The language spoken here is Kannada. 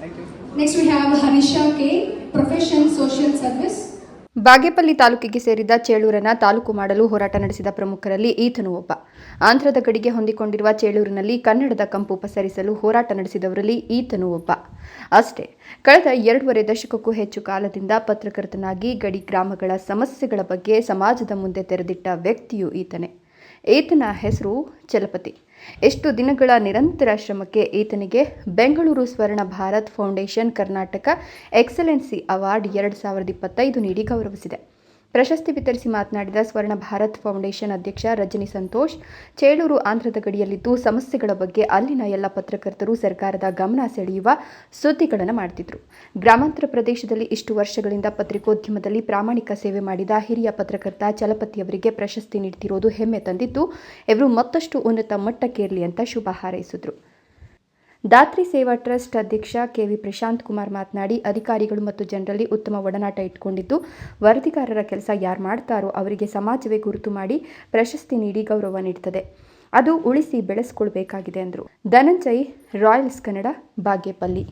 Thank we have Harisha K profession social service Bagepalli ತಾಲೂಕಿಗೆ ಸೇರಿದ ಚೇಳೂರನ್ನ ತಾಲೂಕು ಮಾಡಲು ಹೋರಾಟ ನಡೆಸಿದ ಪ್ರಮುಖರಲ್ಲಿ ಈತನು ಒಬ್ಬ. ಆಂಧ್ರದ ಗಡಿಗೆ ಹೊಂದಿಕೊಂಡಿರುವ ಚೇಳೂರಿನಲ್ಲಿ ಕನ್ನಡದ ಕಂಪು ಪಸರಿಸಲು ಹೋರಾಟ ನಡೆಸಿದವರಲ್ಲಿ ಈತನು ಒಬ್ಬ. ಅಷ್ಟೇ ಕಳೆದ ಎರಡೂವರೆ ದಶಕಕ್ಕೂ ಹೆಚ್ಚು ಕಾಲದಿಂದ ಪತ್ರಕರ್ತನಾಗಿ ಗಡಿ ಗ್ರಾಮಗಳ ಸಮಸ್ಯೆಗಳ ಬಗ್ಗೆ ಸಮಾಜದ ಮುಂದೆ ತೆರೆದಿಟ್ಟ ವ್ಯಕ್ತಿಯು ಈತನೇ. ಈತನ ಹೆಸರು ಚಲಪತಿ. ಎಷ್ಟು ದಿನಗಳ ನಿರಂತರ ಶ್ರಮಕ್ಕೆ ಈತನಿಗೆ Bengaluru Swarna Bharat foundation Karnataka excellency award ಎರಡು ಸಾವಿರದ ಇಪ್ಪತ್ತೈದು ನೀಡಿ ಗೌರವಿಸಿದೆ. ಪ್ರಶಸ್ತಿ ವಿತರಿಸಿ ಮಾತನಾಡಿದ ಸ್ವರ್ಣ ಭಾರತ್ ಫೌಂಡೇಶನ್ ಅಧ್ಯಕ್ಷ ರಜನಿ ಸಂತೋಷ್, ಚೇಳೂರು ಆಂಧ್ರದ ಗಡಿಯಲ್ಲಿದ್ದು ಸಮಸ್ಯೆಗಳ ಬಗ್ಗೆ ಅಲ್ಲಿನ ಎಲ್ಲ ಪತ್ರಕರ್ತರು ಸರ್ಕಾರದ ಗಮನ ಸೆಳೆಯುವ ಸುದ್ದಿಗಳನ್ನು ಮಾಡ್ತಿದ್ರು. ಗ್ರಾಮಾಂತರ ಪ್ರದೇಶದಲ್ಲಿ ಇಷ್ಟು ವರ್ಷಗಳಿಂದ ಪತ್ರಿಕೋದ್ಯಮದಲ್ಲಿ ಪ್ರಾಮಾಣಿಕ ಸೇವೆ ಮಾಡಿದ ಹಿರಿಯ ಪತ್ರಕರ್ತ ಚಲಪತಿಯವರಿಗೆ ಪ್ರಶಸ್ತಿ ನೀಡ್ತಿರೋದು ಹೆಮ್ಮೆ ತಂದಿದ್ದು, ಇವರು ಮತ್ತಷ್ಟು ಉನ್ನತ ಮಟ್ಟಕ್ಕೇರಲಿ ಅಂತ ಶುಭ ಹಾರೈಸಿದ್ರು. ದಾತ್ರಿ ಸೇವಾ ಟ್ರಸ್ಟ್ ಅಧ್ಯಕ್ಷ ಕೆವಿ ಪ್ರಶಾಂತ್ ಕುಮಾರ್ ಮಾತನಾಡಿ, ಅಧಿಕಾರಿಗಳು ಮತ್ತು ಜನರಲ್ಲಿ ಉತ್ತಮ ಒಡನಾಟ ಇಟ್ಕೊಂಡಿದ್ದು, ವರದಿಗಾರರ ಕೆಲಸ ಯಾರು ಮಾಡ್ತಾರೋ ಅವರಿಗೆ ಸಮಾಜವೇ ಗುರುತು ಮಾಡಿ ಪ್ರಶಸ್ತಿ ನೀಡಿ ಗೌರವ ನೀಡುತ್ತದೆ ಅದು ಉಳಿಸಿ ಬೆಳೆಸ್ಕೊಳ್ಬೇಕಾಗಿದೆ ಎಂದರು ಧನಂಜಯ್, ರಾಯಲ್ಸ್ ಕನ್ನಡ, ಬಾಗೇಪಲ್ಲಿ.